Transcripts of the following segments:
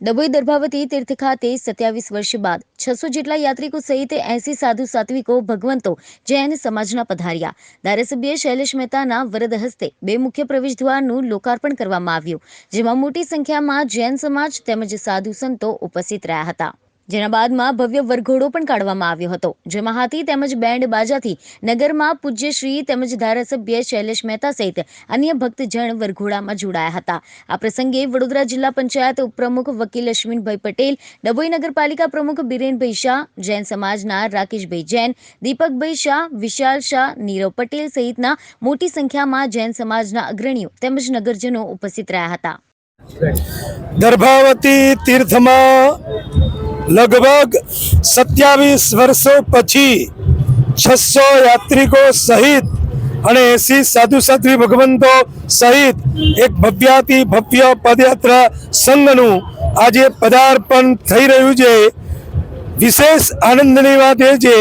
ડભોઈ દર્ભાવતી તીર્થ ખાતે સત્યાવીસ વર્ષ બાદ છસો જેટલા યાત્રિકો સહિત એસી સાધુ સાત્વિકો, ભગવંતો, જૈન સમાજના પધાર્યા. ધારાસભ્ય શૈલેષ મહેતાના વરદ હસ્તે બે મુખ્ય પ્રવેશ દ્વારનું લોકાર્પણ કરવામાં આવ્યું, જેમાં મોટી સંખ્યામાં જૈન સમાજ તેમજ સાધુ સંતો ઉપસ્થિત રહ્યા હતા. જેના બાદમાં ભવ્ય વરઘોડો પણ કાઢવામાં આવ્યો હતો. જેમાં હાથી તેમજ બેન્ડ બાજાથી નગરમાં પૂજ્યશ્રી તેમજ ધારાસભ્ય શૈલેષ મહેતા સહિત અન્ય ભક્તજન વરઘોડામાં જોડાયા હતા. આ પ્રસંગે વડોદરા જિલ્લા પંચાયત ઉપપ્રમુખ વકીલ અશ્વિનભાઈ પટેલ, ડભોઈ નગરપાલિકા પ્રમુખ બિરેનભાઈ શાહ, જૈન સમાજના રાકેશભાઈ જૈન, દીપકભાઈ શાહ, વિશાલ શાહ, નીરવ પટેલ સહિતના મોટી સંખ્યામાં જૈન સમાજના અગ્રણીઓ તેમજ નગરજનો ઉપસ્થિત રહ્યા હતા. ગર્ભાવતી તીર્થમાં લગભગ સત્યાવીસ વર્ષો પછી છસો યાત્રિકો સહિત અને એસી સાધુ સાધ્વી ભગવંતો સહિત એક ભવ્યાતિ ભવ્ય પદયાત્રા સંઘનું આજે પદાર્પણ થઈ રહ્યું છે. વિશેષ આનંદની વાત એ છે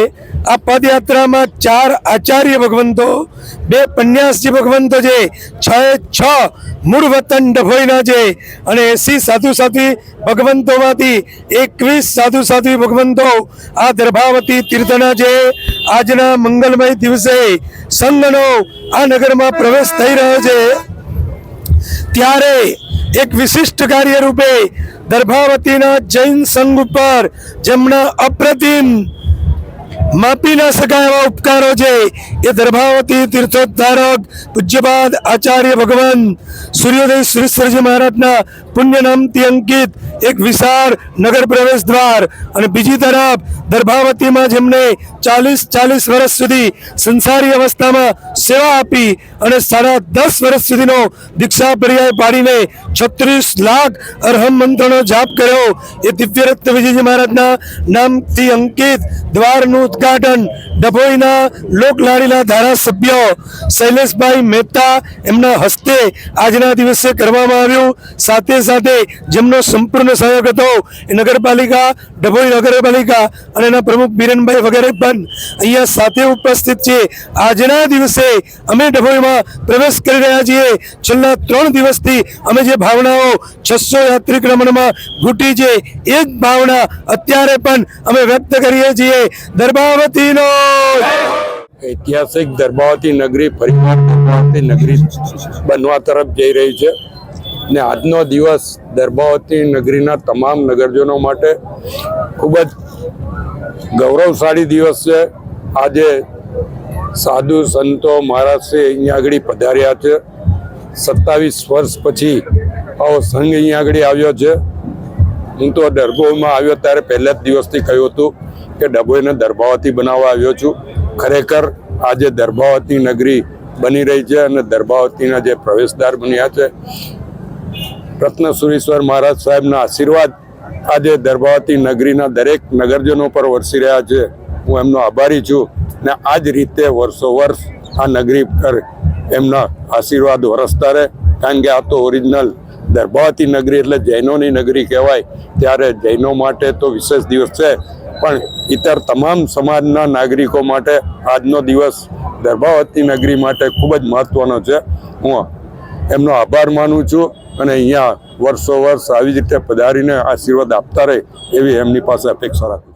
આ પદયાત્રામાં ચાર આચાર્ય ભગવંતો, બે પન્યાસજી ભગવંતો છે છ છ મૂળ વતન ડભોઈના છે અને એસી સાધુ સાધવી ભગવંતોમાંથી એકવીસ સાધુ સાધવી ભગવંતો આ દર્ભાવતી તીર્થના છે આજના મંગલમય દિવસે સંઘનો આ નગરમાં પ્રવેશ થઈ રહ્યો છે. ત્યારે એક વિશિષ્ટ કાર્ય રૂપે દર્ભાવતીના જૈન સંઘ ઉપર જેમના અપ્રતિમ માપી ના શકાય એવા ઉપકારો છે. એ દર્ભાવતી તીર્થોદ્ધારક પૂજ્યપાદ આચાર્ય ભગવાન સૂર્યોદય શ્રીશ્વરજી મહારાજના પુણ્ય નામથી અંકિત એક વિશાળ નગર પ્રવેશ દ્વાર અને બીજી તરફ દર્ભાવતીમાં જેમને ચાલીસ ચાલીસ વર્ષ સુધી સંસારી અવસ્થામાં સેવા આપી અને સાડા દસ વર્ષ સુધીનો દીક્ષા પર્યાય પાડીને છત્રીસ લાખ અરહમ મંત્રનો જાપ કર્યો. એ દિવ્યરત્ન વિજયજી મહારાજના નામથી અંકિત દ્વારનું ઉદ્ઘાટન ડભોઈના લોકલાડીના ધારાસભ્ય શૈલેષભાઈ મહેતા એમના હસ્તે આજના દિવસે કરવામાં આવ્યું. સાથે સાથે જેમનો સંપૂર્ણ સહયોગ હતો એ નગરપાલિકા, ડભોઈ નગરપાલિકા અને એના પ્રમુખ બિરેનભાઈ વગેરે પણ અહીંયા સાથે ઉપસ્થિત છે. આજના દિવસે અમે ડભોઈમાં પ્રવેશ કરી રહ્યા છીએ. છેલ્લા ત્રણ દિવસથી અમે જે ભાવનાઓ છસો યાત્રિક રમણમાં ઘૂંટી છે, એ જ ભાવના અત્યારે પણ અમે વ્યક્ત કરીએ છીએ. દરબાવતીનો ઐતિહાસિક દર્ભાવતી નગરી, પરિવાર દર્ભાવતી નગરી બનવા તરફ જઈ રહી છે. ને આજનો દિવસ દર્ભાવતી નગરીના તમામ નગરજનો માટે ખૂબ જ ગૌરવશાળી દિવસ છે. આજે સાધુ સંતો મહારાજશ્રી અહીંયા આગળ પધાર્યા છે. સત્તાવીસ વર્ષ પછી આવો સંઘ અહીંયા આગળ આવ્યો છે. હું તો ડરબોમાં આવ્યો ત્યારે પહેલા જ દિવસથી કહ્યું હતું કે ડભોઈને દર્ભાવતી બનાવવા આવ્યો છું. ખરેખર આજે દર્ભાવતી નગરી બની રહી છે અને દર્ભાવતીના જે પ્રવેશદ્વાર બન્યા છે. રત્ન સુરેશ્વર મહારાજ સાહેબના આશીર્વાદ આજે દર્ભાવતી નગરીના દરેક નગરજનો પર વરસી રહ્યા છે. હું એમનો આભારી છું ને આ જ રીતે વર્ષો વર્ષ આ નગરી પર એમના આશીર્વાદ વરસતા રહે. કારણ કે આ તો ઓરિજિનલ દર્ભાવતી નગરી એટલે જૈનોની નગરી કહેવાય. ત્યારે જૈનો માટે તો વિશેષ દિવસ છે. પણ ઇતર તમામ સમાજના નાગરિકો માટે આજનો દિવસ દર્ભાવતી નગરી માટે ખૂબ જ મહત્વનો છે. હું એમનો આભાર માનું છું અને અહીંયા વર્ષો વર્ષ આવી જ રીતે પધારીને આશીર્વાદ આપતા રહે એવી એમની પાસે અપેક્ષા રાખું